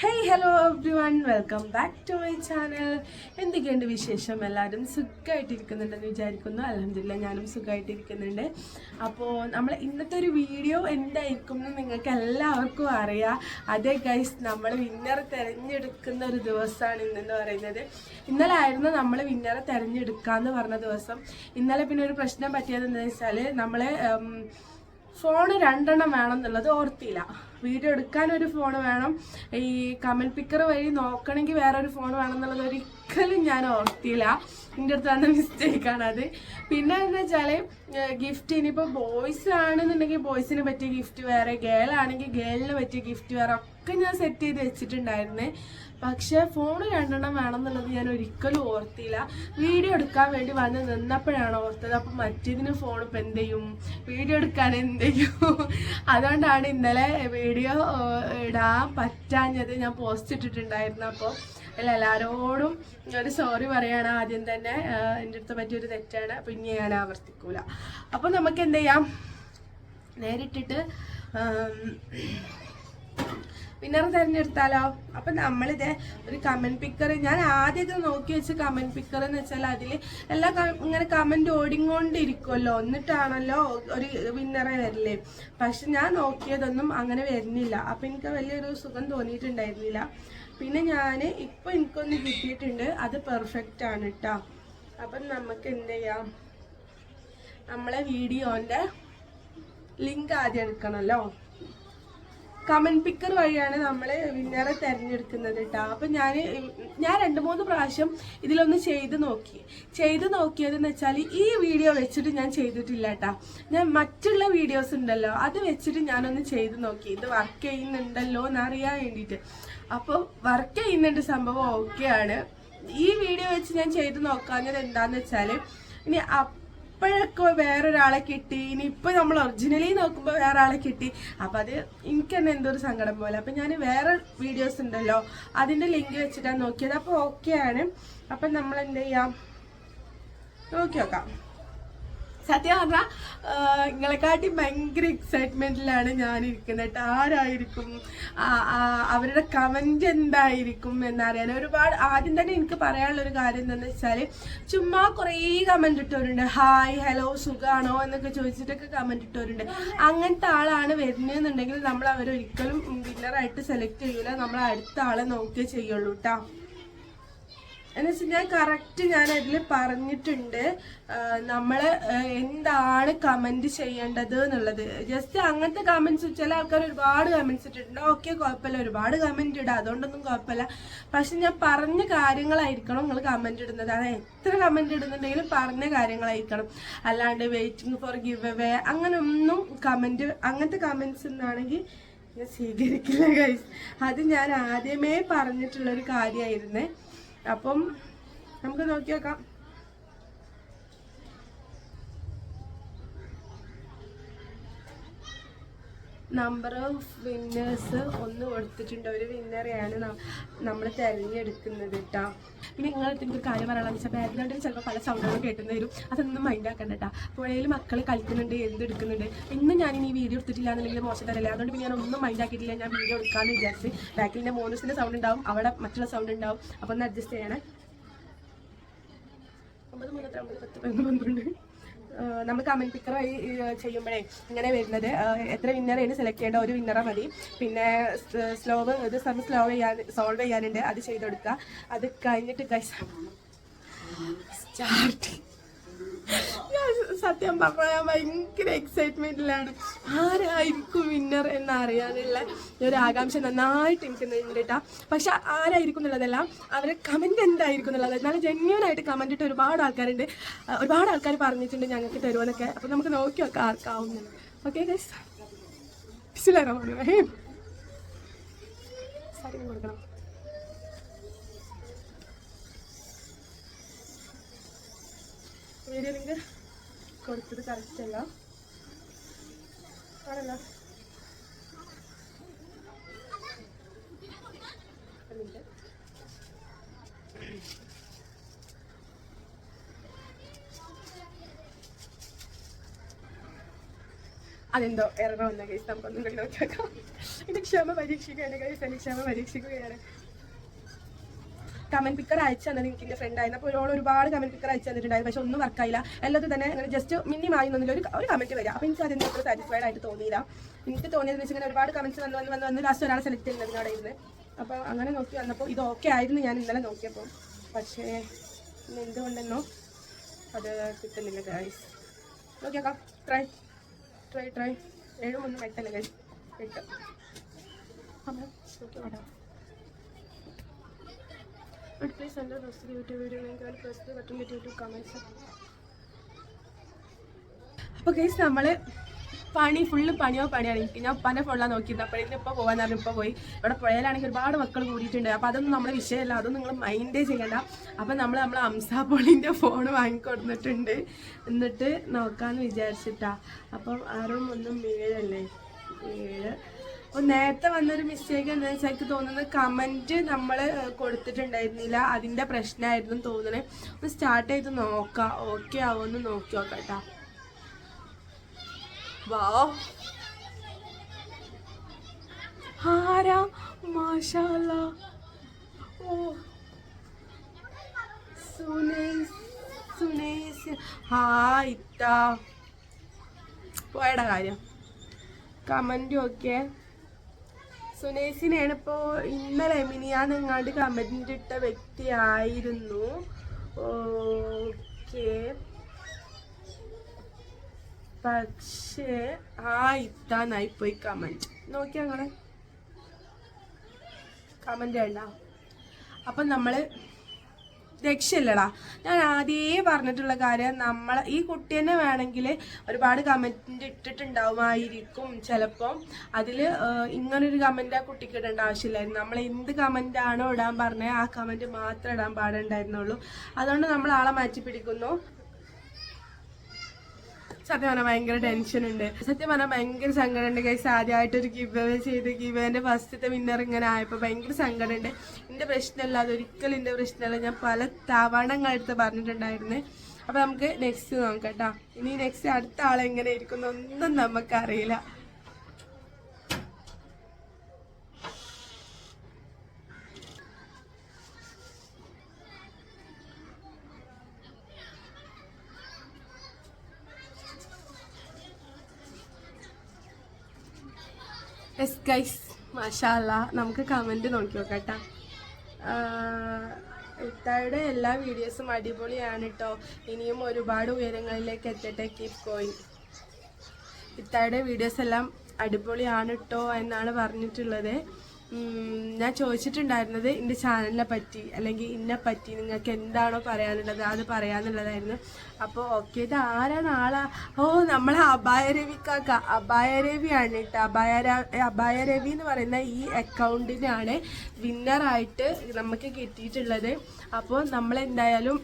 Hey hello everyone welcome back to my channel എന്തൊക്കെയുണ്ട് വിശേഷം? എല്ലാവരും സുഖമായിട്ടിരിക്കുന്നുണ്ടെന്ന് വിചാരിക്കുന്നു. അലഹമില്ല ഞാനും സുഖമായിട്ടിരിക്കുന്നുണ്ട് അപ്പോൾ നമ്മൾ ഇന്നത്തെ ഒരു വീഡിയോ എന്തായിരിക്കും എന്ന് നിങ്ങൾക്ക് എല്ലാവർക്കും അറിയാം. അതേ ഗൈസ് നമ്മൾ വിന്നർ തിരഞ്ഞെടുക്കുന്ന ഒരു ദിവസമാണ് ഇന്നെന്ന് പറയുന്നത്. ഇന്നലെ ആയിരുന്നു നമ്മൾ വിന്നറെ തിരഞ്ഞെടുക്കാമെന്ന് പറഞ്ഞ ദിവസം. ഇന്നലെ പിന്നെ ഒരു പ്രശ്നം പറ്റിയത് എന്താണെന്ന് വെച്ചാൽ നമ്മൾ ഫോണ് രണ്ടെണ്ണം വേണം എന്നുള്ളത് ഓർത്തില്ല. വീഡിയോ എടുക്കാൻ ഒരു ഫോൺ വേണം. ഈ കമന്റ് പിക്കർ വഴി നോക്കണമെങ്കിൽ വേറെ ഒരു ഫോൺ വേണം എന്നുള്ളത് ഒരിക്കലും ഞാൻ ഓർത്തിയില്ല എന്റെ അടുത്ത് വന്ന അത്. പിന്നെ എന്താ വെച്ചാൽ ഗിഫ്റ്റ് ഇനിയിപ്പോൾ ബോയ്സ് ആണെന്നുണ്ടെങ്കിൽ ബോയ്സിന് പറ്റിയ ഗിഫ്റ്റ് വേറെ ഗേൾ ആണെങ്കിൽ ഗേളിന് പറ്റിയ ഗിഫ്റ്റ് വേറെ ഒക്കെ ഞാൻ സെറ്റ് ചെയ്ത് വെച്ചിട്ടുണ്ടായിരുന്നേ. പക്ഷേ ഫോൺ രണ്ടെണ്ണം വേണം എന്നുള്ളത് ഞാൻ ഒരിക്കലും ഓർത്തിയില്ല വീഡിയോ എടുക്കാൻ വേണ്ടി വന്ന് നിന്നപ്പോഴാണ് ഓർത്തത്. അപ്പം മറ്റേതിന് ഫോൺ ഇപ്പം എന്ത് ചെയ്യും? വീഡിയോ എടുക്കാൻ എന്ത് ചെയ്യും? അതുകൊണ്ടാണ് ഇന്നലെ വീഡിയോ ഇടാൻ പറ്റാഞ്ഞത് ഞാൻ പോസ്റ്റ് ഇട്ടിട്ടുണ്ടായിരുന്നു. അപ്പോൾ അല്ല എല്ലാവരോടും ഒരു സോറി പറയുകയാണ് ആദ്യം തന്നെ എന്റെ അടുത്ത് പറ്റിയൊരു തെറ്റാണ്. അപ്പം ഇനി ഞാൻ ആവർത്തിക്കൂല. അപ്പോൾ നമുക്ക് എന്ത് ചെയ്യാം? നേരിട്ടിട്ട് വിന്നർ തിരഞ്ഞെടുത്താലോ? അപ്പം നമ്മളിത് ഒരു കമന്റ് പിക്കർ ഞാൻ ആദ്യമൊക്കെ നോക്കി വെച്ച കമന്റ് പിക്കർ എന്ന് വെച്ചാൽ അതിൽ എല്ലാ ഇങ്ങനെ കമന്റ് ഓടിക്കൊണ്ടിരിക്കുമല്ലോ എന്നിട്ടാണല്ലോ ഒരു വിന്നറെ വരില്ലേ പക്ഷെ ഞാൻ നോക്കിയതൊന്നും അങ്ങനെ വരുന്നില്ല. അപ്പം എനിക്ക് വലിയൊരു സുഖം തോന്നിയിട്ടുണ്ടായിരുന്നില്ല. പിന്നെ ഞാൻ ഇപ്പം എനിക്കൊന്ന് കിട്ടിയിട്ടുണ്ട്. അത് പെർഫെക്റ്റ് ആണ് കേട്ടോ അപ്പം നമുക്ക് എന്ത് ചെയ്യാം? നമ്മളെ വീഡിയോന്റെ ലിങ്ക് ആദ്യം എടുക്കണമല്ലോ കമന്റ് പിക്കർ വഴിയാണ് നമ്മൾ വിന്നറെ തിരഞ്ഞെടുക്കുന്നത് കേട്ടോ അപ്പം ഞാൻ ഞാൻ രണ്ട് മൂന്ന് പ്രാവശ്യം ഇതിലൊന്ന് ചെയ്ത് നോക്കി. ചെയ്ത് നോക്കിയതെന്ന് വെച്ചാൽ ഈ വീഡിയോ വെച്ചിട്ട് ഞാൻ ചെയ്തിട്ടില്ല കേട്ടോ ഞാൻ മറ്റുള്ള വീഡിയോസ് ഉണ്ടല്ലോ അത് വെച്ചിട്ട് ഞാനൊന്ന് ചെയ്ത് നോക്കി. ഇത് വർക്ക് ചെയ്യുന്നുണ്ടല്ലോ എന്നറിയാൻ വേണ്ടിയിട്ട് അപ്പോൾ വർക്ക് ചെയ്യുന്നുണ്ട് സംഭവം ഓക്കെയാണ് ഈ വീഡിയോ വെച്ച് ഞാൻ ചെയ്ത് നോക്കാഞ്ഞത് എന്താണെന്ന് വെച്ചാൽ ഇനി അപ്പോഴൊക്കെ വേറൊരാളെ കിട്ടി. ഇനി ഇപ്പൊ നമ്മൾ ഒറിജിനലി നോക്കുമ്പോൾ വേറെ ആളെ കിട്ടി. അപ്പൊ അത് എനിക്ക് തന്നെ എന്തോ ഒരു സങ്കടം പോലെ. അപ്പൊ ഞാൻ വേറെ വീഡിയോസ് ഉണ്ടല്ലോ. അതിന്റെ ലിങ്ക് വെച്ചിട്ടാണ് നോക്കിയത്. അപ്പൊ ഓക്കെ ആണ്. അപ്പൊ നമ്മൾ എന്ത് ചെയ്യാം? നോക്കി നോക്കാം. സത്യം പറഞ്ഞാൽ നിങ്ങളെക്കാട്ടി ഭയങ്കര എക്സൈറ്റ്മെന്റിലാണ് ഞാനിരിക്കുന്നത് ആരായിരിക്കും? അവരുടെ കമന്റ് എന്തായിരിക്കും എന്നറിയാൻ. ഒരുപാട് ആദ്യം തന്നെ എനിക്ക് പറയാനുള്ളൊരു കാര്യം എന്താണെന്ന് വെച്ചാൽ ചുമ്മാ കുറേ കമന്റ് ഇട്ടവരുണ്ട്. ഹായ് ഹലോ സുഖാണോ? എന്നൊക്കെ ചോദിച്ചിട്ടൊക്കെ കമന്റ് ഇട്ടവരുണ്ട്. അങ്ങനത്തെ ആളാണ് വരുന്നതെന്നുണ്ടെങ്കിൽ നമ്മൾ അവരൊരിക്കലും വിന്നറായിട്ട് സെലക്ട് ചെയ്യൂല. നമ്മൾ അടുത്ത ആളെ നോക്കിയേ ചെയ്യുള്ളൂ കേട്ടോ എന്ന് വെച്ചാൽ ഞാൻ കറക്റ്റ് ഞാൻ അതിൽ പറഞ്ഞിട്ടുണ്ട്. നമ്മൾ എന്താണ് കമന്റ് ചെയ്യേണ്ടത് എന്നുള്ളത്. ജസ്റ്റ് അങ്ങനത്തെ കമൻസ് ചില ആൾക്കാർ ഒരുപാട് കമൻസ് ഇട്ടിട്ടുണ്ട്. ഓക്കെ കുഴപ്പമില്ല. ഒരുപാട് കമന്റ് ഇടാം. അതുകൊണ്ടൊന്നും കുഴപ്പമില്ല. പക്ഷെ ഞാൻ പറഞ്ഞ കാര്യങ്ങളായിരിക്കണം നിങ്ങൾ കമന്റ് ഇടുന്നത്. അതായത് എത്ര കമന്റ് ഇടുന്നുണ്ടെങ്കിലും പറഞ്ഞ കാര്യങ്ങളായിരിക്കണം. അല്ലാണ്ട് വെയിറ്റിംഗ് ഫോർ ഗിവ് അവേ അങ്ങനെ ഒന്നും കമന്റ് അങ്ങനത്തെ കമൻസ് എന്നാണെങ്കിൽ ഞാൻ സ്വീകരിക്കില്ല ഗൈസ് അത് ഞാൻ ആദ്യമേ പറഞ്ഞിട്ടുള്ളൊരു കാര്യമായിരുന്നേ അപ്പം നമുക്ക് നോക്കി നോക്കാം നമ്പർ ഓഫ് വിന്നേഴ്സ് ഒന്ന് കൊടുത്തിട്ടുണ്ട്. ഒരു വിന്നറെയാണ് നമ്മൾ തിരഞ്ഞെടുക്കുന്നത് കേട്ടോ പിന്നെ നിങ്ങൾ എനിക്ക് ഒരു കാര്യം പറയാനുള്ള വെച്ചാൽ ബാക്ക്ഗ്രൗണ്ടിൽ ചിലപ്പോൾ പല സൗണ്ടുകളും കേട്ടുന്ന വരും. അതൊന്നും മൈൻഡ് ആക്കണ്ട കേട്ടോ പുഴയിൽ മക്കൾ കളിക്കുന്നുണ്ട് എന്ത് എടുക്കുന്നുണ്ട് ഇന്നും ഞാൻ ഇനി വീഡിയോ എടുത്തിട്ടില്ല എന്നുണ്ടെങ്കിൽ മോശം തരല്ലേ അതുകൊണ്ട് പിന്നെ ഞാൻ ഒന്നും മൈൻഡ് ആക്കിയിട്ടില്ല. ഞാൻ വീഡിയോ എടുക്കാമെന്ന് വിചാരിച്ച് ബാക്കിലിന്റെ മോനസിന്റെ സൗണ്ട് ഉണ്ടാവും. അവിടെ മറ്റുള്ള സൗണ്ട് ഉണ്ടാവും. അപ്പോൾ ഒന്ന് അഡ്ജസ്റ്റ് ചെയ്യണേ. ഒമ്പത് മൂന്നത്ര ഒമ്പത് പത്ത് പതിനൊന്ന് പന്ത്രണ്ട്. നമ്മൾ കമന്റ് പിക്കർ വഴി ചെയ്യുമ്പോഴേ ഇങ്ങനെ വരുന്നത്. എത്ര വിന്നറാണ് സെലക്ട് ചെയ്യേണ്ട ഒരു വിന്നറ മതി. പിന്നെ സ്ലോവ് ഇത് സം സ്ലോ ചെയ്യാൻ സോൾവ് ചെയ്യാനുണ്ട്. അത് ചെയ്ത് കൊടുക്കുക അത് കഴിഞ്ഞിട്ട് ഗൈസ് സ്റ്റാർട്ട് സത്യം പറഞ്ഞാൽ ഭയങ്കര എക്സൈറ്റ്മെന്റിലാണ് ആരായിരിക്കും വിന്നർ എന്നറിയാനുള്ള ഒരു ആകാംക്ഷ നന്നായിട്ട് എനിക്ക് നിന്നിട്ടാ പക്ഷെ ആരായിരിക്കും എന്നുള്ളതല്ല അവരെ കമന്റ് എന്തായിരിക്കും എന്നുള്ളത്. നല്ല ജെന്യൂൻ ആയിട്ട് കമന്റ് ഇട്ട് ഒരുപാട് ആൾക്കാരുണ്ട്. ഒരുപാട് ആൾക്കാർ പറഞ്ഞിട്ടുണ്ട് ഞങ്ങൾക്ക് തരുമെന്നൊക്കെ അപ്പൊ നമുക്ക് നോക്കി നോക്കാം ആർക്കാവും ഓക്കെ ഗൈസ് കൊടുക്കണം. വീഡിയോ ലിങ്ക് കൊടുത്തത് അതെന്തോ എറർ വന്ന കേസ്. നമുക്കൊന്നും കൂടി നോക്കിയേക്കാം എന്റെ ക്ഷമ പരീക്ഷിക്കുകയാണ് കേസ് എന്റെ ക്ഷമ പരീക്ഷിക്കുകയാണ്. കമന്റ് പിക്കർ അയച്ചു തന്നത് എനിക്ക് എന്റെ ഫ്രണ്ട് ആയിരുന്നു. അപ്പോൾ ഒരാൾ ഒരുപാട് കമന്റ് പിക്കർ അയച്ചു തന്നിട്ടുണ്ടായിരുന്നു. പക്ഷെ ഒന്നും വർക്കായില്ല എല്ലാത്തും തന്നെ അങ്ങനെ ജസ്റ്റ് മിനിമായി ഒന്നുമില്ല ഒരു ഒരു കമന്റ് വരിക. അപ്പോൾ എനിക്ക് അതിന് അത്ര സാറ്റിസ്ഫൈഡ് ആയിട്ട് തോന്നിയില്ല. എനിക്ക് തോന്നിയത് വെച്ചാൽ ഇങ്ങനെ ഒരുപാട് കമന്റ്സ് വന്ന് വന്ന് വന്ന് വന്ന് ലാസ്റ്റ് ഒരാളെ സെലക്ട് ചെയ്യുന്നത് അവിടെ ഇരുന്ന്. അപ്പോൾ അങ്ങനെ നോക്കി വന്നപ്പോൾ ഇത് ഓക്കെ ആയിരുന്നു ഞാൻ ഇന്നലെ നോക്കിയപ്പോൾ. പക്ഷേ ഇന്ന് എന്തുകൊണ്ടെന്നോ അത് കിട്ടുന്നില്ല ഗൈസ് നോക്കിയേക്കാം. ട്രൈ ട്രൈ ട്രൈ ഏഴും ഒന്നും എട്ടല്ല ഗൈസ് എട്ട്. അപ്പം നോക്കി വേണ്ട But please enter the YouTube video link and press the button with. അപ്പോൾ കേസ് നമ്മൾ പണി ഫുള്ള് പണിയോ പണിയാണ്. ഞാൻ പല ഫോണിലാണ് നോക്കിയത് അപ്പോൾ ഇന്ന് ഇപ്പോൾ പോകാൻ പറഞ്ഞു ഇപ്പോൾ പോയി. ഇവിടെ പുഴയിലാണെങ്കിൽ ഒരുപാട് മക്കൾ കൂടിയിട്ടുണ്ട്. അപ്പോൾ അതൊന്നും നമ്മുടെ വിഷയമല്ല. അതൊന്നും നിങ്ങൾ മൈൻഡേ ചെയ്യണ്ട. അപ്പോൾ നമ്മൾ നമ്മൾ അംസാപോളിന്റെ ഫോൺ വാങ്ങിക്കൊടുത്തിട്ടുണ്ട് എന്നിട്ട് നോക്കാമെന്ന് വിചാരിച്ചിട്ടാ. അപ്പം ആറും ഒന്നും ഏഴല്ലേ? ഏഴ്. അപ്പോൾ നേരത്തെ വന്നൊരു മിസ്റ്റേക്ക് എന്താണെന്ന് വെച്ചാൽ എനിക്ക് തോന്നുന്നത് കമന്റ് നമ്മൾ കൊടുത്തിട്ടുണ്ടായിരുന്നില്ല. അതിന്റെ പ്രശ്നമായിരുന്നു തോന്നുന്നത് ഒന്ന് സ്റ്റാർട്ട് ചെയ്ത് നോക്കാം. ഓക്കെ ആവുമെന്ന് നോക്കി നോക്കാം വാ. ആരാ? മാഷാല്ല. ഓ. സുനേസ് പോയടാ കാര്യം. കമന്റും ഒക്കെ. സുനേഷിനെയാണ് ഇപ്പോൾ ഇന്നലെ മിനിയാൻ എങ്ങാണ്ട് കമന്റ് ഇട്ട വ്യക്തിയായിരുന്നു. ഓക്കെ. പക്ഷേ ആ ഇത്താന്നായി പോയി കമന്റ് നോക്കിയാ അങ്ങനെ. കമന്റ് വേണ്ട. അപ്പം നമ്മൾ രക്ഷയില്ലടാ. ഞാൻ ആദ്യമേ പറഞ്ഞിട്ടുള്ള കാര്യം നമ്മൾ ഈ കുട്ടി തന്നെ വേണമെങ്കിൽ ഒരുപാട് കമന്റ് ഇട്ടിട്ടുണ്ടാവുമായിരിക്കും ചിലപ്പം. അതിൽ ഇങ്ങനൊരു കമന്റ് ആ കുട്ടിക്ക് ഇടേണ്ട ആവശ്യമില്ലായിരുന്നു. നമ്മൾ എന്ത് കമന്റ് ആണോ ഇടാൻ പറഞ്ഞത് ആ കമന്റ് മാത്രം ഇടാൻ പാടുണ്ടായിരുന്നുള്ളൂ. അതുകൊണ്ട് നമ്മൾ ആളെ മാറ്റി പിടിക്കുന്നു സത്യം പറഞ്ഞാൽ ഭയങ്കര ടെൻഷൻ ഉണ്ട്. സത്യം പറഞ്ഞാൽ ഭയങ്കര സങ്കടമുണ്ട് കൈസ് ആദ്യമായിട്ട് ഒരു ഗിവ് അവേ ചെയ്ത് ഗിവ് അവന്റെ ഫസ്റ്റത്തെ വിന്നർ ഇങ്ങനെ ആയപ്പോൾ ഭയങ്കര സങ്കടമുണ്ട്. എന്റെ പ്രശ്നമല്ല അതൊരിക്കലും എന്റെ പ്രശ്നമല്ല. ഞാൻ പല തവണങ്ങളെടുത്ത് പറഞ്ഞിട്ടുണ്ടായിരുന്നേ പറഞ്ഞിട്ടുണ്ടായിരുന്നു. അപ്പോൾ നമുക്ക് നെക്സ്റ്റ് നോക്കാം കേട്ടോ. ഇനി നെക്സ്റ്റ് അടുത്ത ആളെങ്ങനെ ഇരിക്കുന്നൊന്നും നമുക്കറിയില്ല. എസ് ഗൈസ് മാഷാല്ല നമുക്ക് കമന്റ് നോക്കി നോക്കാം ഇത്തയുടെ എല്ലാ വീഡിയോസും അടിപൊളിയാണ് കേട്ടോ ഇനിയും ഒരുപാട് ഉയരങ്ങളിലേക്ക് എത്തട്ടെ കീപ് ഗോയിങ് ഇത്തായുടെ വീഡിയോസ് എല്ലാം അടിപൊളിയാണ് കേട്ടോ എന്നാണ് പറഞ്ഞിട്ടുള്ളത്. ഞാൻ ചോദിച്ചിട്ടുണ്ടായിരുന്നത് എന്റെ ചാനലിനെ പറ്റി അല്ലെങ്കിൽ ഇന്നെ പറ്റി നിങ്ങൾക്ക് എന്താണോ പറയാനുള്ളത് അത് പറയാനുള്ളതായിരുന്നു. അപ്പോൾ ഓക്കെ ഇത് ആരാണ് ആളാ? ഓ നമ്മളെ അപായരവിക്കാക്ക അപായരവിയാണ് അപായ രവിയാണ് കേട്ടോ. അപായ അപായരവി എന്ന് പറയുന്ന ഈ അക്കൗണ്ടിനാണ് വിന്നറായിട്ട് നമുക്ക് കിട്ടിയിട്ടുള്ളത്. അപ്പോൾ നമ്മളെന്തായാലും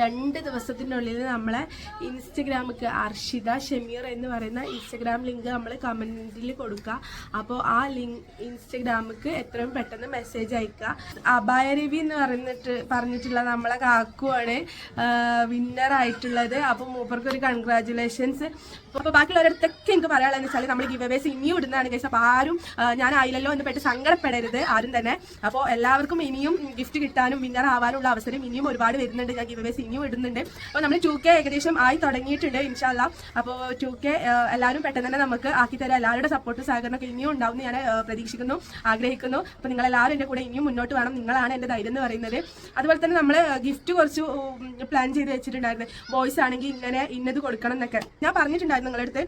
രണ്ട് ദിവസത്തിനുള്ളിൽ നമ്മളെ ഇൻസ്റ്റഗ്രാമിക്ക് അർഷിത ഷമീർ എന്ന് പറയുന്ന ഇൻസ്റ്റഗ്രാം ലിങ്ക് നമ്മൾ കമന്റിൽ കൊടുക്കുക. അപ്പോൾ ആ ലിങ്ക് ഇൻസ്റ്റഗ്രാമിക്ക് എത്രയും പെട്ടെന്ന് മെസ്സേജ് അയക്കുക. അപായ രവി എന്ന് പറഞ്ഞിട്ട് പറഞ്ഞിട്ടുള്ള നമ്മളെ കാക്കുവാണ് വിന്നർ ആയിട്ടുള്ളത്. അപ്പോൾ മൂപ്പർക്ക് ഒരു കൺഗ്രാചുലേഷൻസ് അപ്പോൾ ബാക്കിയുള്ളവരടുത്തൊക്കെ എനിക്ക് പറയാനുള്ളതെന്ന് വെച്ചാൽ നമ്മൾ ഗിവ് അവേസ് ഇനിയും ഇടുന്നതാണ് കേസ് അപ്പോൾ ആരും ഞാനായില്ലല്ലോ എന്ന് പെട്ട് സങ്കടപ്പെടരുത് ആരും തന്നെ. അപ്പോൾ എല്ലാവർക്കും ഇനിയും ഗിഫ്റ്റ് കിട്ടാനും വിന്നർ ആവാനുള്ള അവസരം ഇനിയും ഒരുപാട് വരുന്നുണ്ട്. ഞാൻ ഗിവ് അവേസ് ഇനിയും ഇടുന്നുണ്ട്. അപ്പോൾ നമ്മൾ ടു കെ ഏകദേശം ആയി തുടങ്ങിയിട്ടുണ്ട് ഇൻഷാല്ല അപ്പോൾ ടു കെ എല്ലാവരും പെട്ടെന്ന് തന്നെ നമുക്ക് ആക്കി തരാം. എല്ലാവരുടെ സപ്പോർട്ട് സഹകരണമൊക്കെ ഇനിയും ഉണ്ടാവും ഞാൻ പ്രതീക്ഷിക്കുന്നു ആഗ്രഹിക്കുന്നു. അപ്പോൾ നിങ്ങൾ എല്ലാവരും എന്റെ കൂടെ ഇനിയും മുന്നോട്ട് വേണം. നിങ്ങളാണ് എന്റെ ധൈര്യം എന്ന് പറയുന്നത്. അതുപോലെ തന്നെ നമ്മൾ ഗിഫ്റ്റ് കുറച്ച് പ്ലാൻ ചെയ്ത് വെച്ചിട്ടുണ്ടായിരുന്നു. ബോയ്സ് ആണെങ്കിൽ ഇങ്ങനെ ഇന്നത് കൊടുക്കണം എന്നൊക്കെ. ഞാൻ പറഞ്ഞിട്ടുണ്ടായിരുന്നു നിങ്ങളുടെ അടുത്ത്.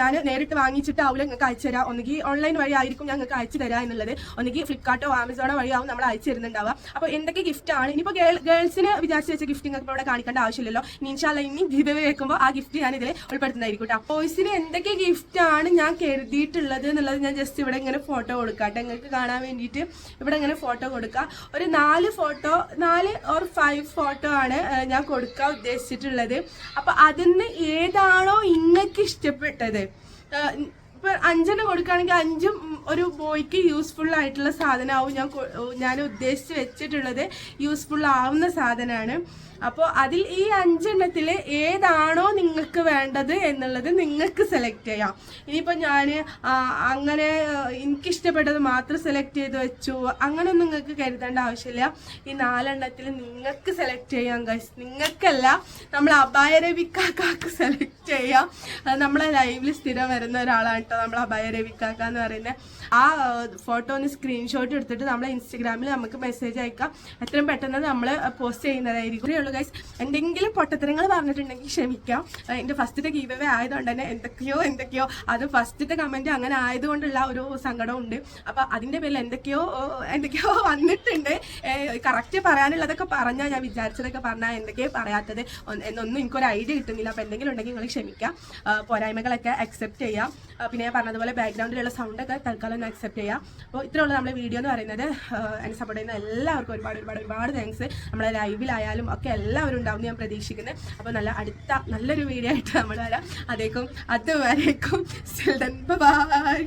ഞാൻ നേരിട്ട് വാങ്ങിച്ചിട്ട് ആവില്ല നിങ്ങൾക്ക് അയച്ചു തരാം. ഒന്നുകിൽ ഓൺലൈൻ വഴി ആയിരിക്കും ഞങ്ങൾക്ക് അയച്ചു തരാം എന്നുള്ളത്. ഒന്നുകിൽ ഫ്ലിപ്കാർട്ടോ ആമസോണോ വഴിയാവും നമ്മൾ അയച്ചു തരുന്നുണ്ടാവുക. അപ്പോൾ എന്തൊക്കെ ഗിഫ്റ്റ് ആണ്? ഇനിയിപ്പോൾ ഗേൾസിന് വിചാരിച്ച് വെച്ച ഗിഫ്റ്റ് നിങ്ങൾക്ക് ഇവിടെ കാണിക്കേണ്ട ആവശ്യമില്ലല്ലോ. ഇൻഷാല്ല ഇനി ഗിവ് വെക്കുമ്പോൾ ആ ഗിഫ്റ്റ് ഞാൻ ഇതിൽ ഉൾപ്പെടുത്തുന്നതായിരിക്കും കേട്ടോ ബോയ്സിന് എന്തൊക്കെ ഗിഫ്റ്റ് ആണ് ഞാൻ കരുതിയിട്ടുള്ളത് എന്നുള്ളത് ഞാൻ ജസ്റ്റ് ഇവിടെ ഇങ്ങനെ ഫോട്ടോ കൊടുക്കാം നിങ്ങൾക്ക് കാണാൻ വേണ്ടിയിട്ട് ഇവിടെ ഇങ്ങനെ ഫോട്ടോ കൊടുക്കുക ഒരു നാല് ഫോട്ടോ നാല് ഓർ ഫൈവ് ഫോട്ടോ ആണ് ഞാൻ കൊടുക്കാൻ ഉദ്ദേശിച്ചിട്ടുള്ളത്. അപ്പോൾ അതിന് ഏതാണോ ഇങ്ങക്ക് ഇഷ്ടപ്പെട്ടത്? ഇപ്പൊ അഞ്ചെണ്ണം കൊടുക്കുകയാണെങ്കിൽ അഞ്ചും ഒരു ബോയ്ക്ക് യൂസ്ഫുൾ ആയിട്ടുള്ള സാധനമാവും. ഞാൻ ഞാൻ ഉദ്ദേശിച്ച് വെച്ചിട്ടുള്ളത് യൂസ്ഫുൾ ആവുന്ന സാധനമാണ്. അപ്പോൾ അതിൽ ഈ അഞ്ചെണ്ണത്തിൽ ഏതാണോ നിങ്ങൾക്ക് വേണ്ടത് എന്നുള്ളത് നിങ്ങൾക്ക് സെലക്ട് ചെയ്യാം. ഇനിയിപ്പോൾ ഞാൻ അങ്ങനെ എനിക്കിഷ്ടപ്പെട്ടത് മാത്രം സെലക്ട് ചെയ്ത് വെച്ചു. അങ്ങനെയൊന്നും നിങ്ങൾക്ക് കരുതേണ്ട ആവശ്യമില്ല. ഈ നാലെണ്ണത്തിൽ നിങ്ങൾക്ക് സെലക്ട് ചെയ്യാം ഗൈസ് നിങ്ങൾക്കല്ല നമ്മൾ അപായരവിക്കാക്കാക്ക് സെലക്ട് ചെയ്യാം. അത് നമ്മളെ ലൈവിൽ സ്ഥിരം വരുന്ന ഒരാളാണ്. കേട്ടോ നമ്മൾ അഭയരവിക്കാക്ക എന്ന് പറയുന്ന ആ ഫോട്ടോ ഒന്ന് സ്ക്രീൻഷോട്ട് എടുത്തിട്ട് നമ്മളെ ഇൻസ്റ്റഗ്രാമിൽ നമുക്ക് മെസ്സേജ് അയക്കാം. എത്രയും പെട്ടെന്ന് നമ്മൾ പോസ്റ്റ് ചെയ്യുന്നതായിരിക്കും. ഉള്ളൂ ഗൈസ് എന്തെങ്കിലും പൊട്ടത്തരങ്ങൾ പറഞ്ഞിട്ടുണ്ടെങ്കിൽ ക്ഷമിക്കാം. എന്റെ ഫസ്റ്റത്തെ ഗീവേ ആയതുകൊണ്ട് തന്നെ എന്തൊക്കെയോ എന്തൊക്കെയോ. അത് ഫസ്റ്റത്തെ കമന്റ് അങ്ങനെ ആയതുകൊണ്ടുള്ള ഒരു സങ്കടമുണ്ട് അപ്പോൾ അതിന്റെ പേരിൽ എന്തൊക്കെയോ എന്തൊക്കെയോ വന്നിട്ടുണ്ട്. കറക്റ്റ് പറയാനുള്ളതൊക്കെ പറഞ്ഞാൽ ഞാൻ വിചാരിച്ചതൊക്കെ പറഞ്ഞാൽ എന്തൊക്കെയോ പറയാത്തത്. എന്നൊന്നും എനിക്കൊരു ഐഡിയ കിട്ടുന്നില്ല. അപ്പോൾ എന്തെങ്കിലും ഉണ്ടെങ്കിൽ നിങ്ങൾ ക്ഷമിക്കാം. പോരായ്മകളൊക്കെ അക്സെപ്റ്റ് ചെയ്യാം. പിന്നെ ഞാൻ പറഞ്ഞതുപോലെ ബാക്ക്ഗ്രൗണ്ടിലുള്ള സൗണ്ടൊക്കെ തൽക്കാലം ഒന്ന് അക്സെപ്റ്റ് ചെയ്യാം. അപ്പോൾ ഇത്രയുള്ള നമ്മുടെ വീഡിയോ എന്ന് പറയുന്നത്. എന്നെ സപ്പോർട്ട് ചെയ്യുന്ന എല്ലാവർക്കും ഒരുപാട് ഒരുപാട് ഒരുപാട് താങ്ക്സ് നമ്മളെ ലൈവിലായാലും ഒക്കെ എല്ലാവരും ഉണ്ടാവും ഞാൻ പ്രതീക്ഷിക്കുന്നത് അപ്പോൾ നല്ല അടുത്ത നല്ലൊരു വീഡിയോ ആയിട്ട് നമ്മൾ വരാം. അതേക്കും അതുവരേക്കും. ബൈ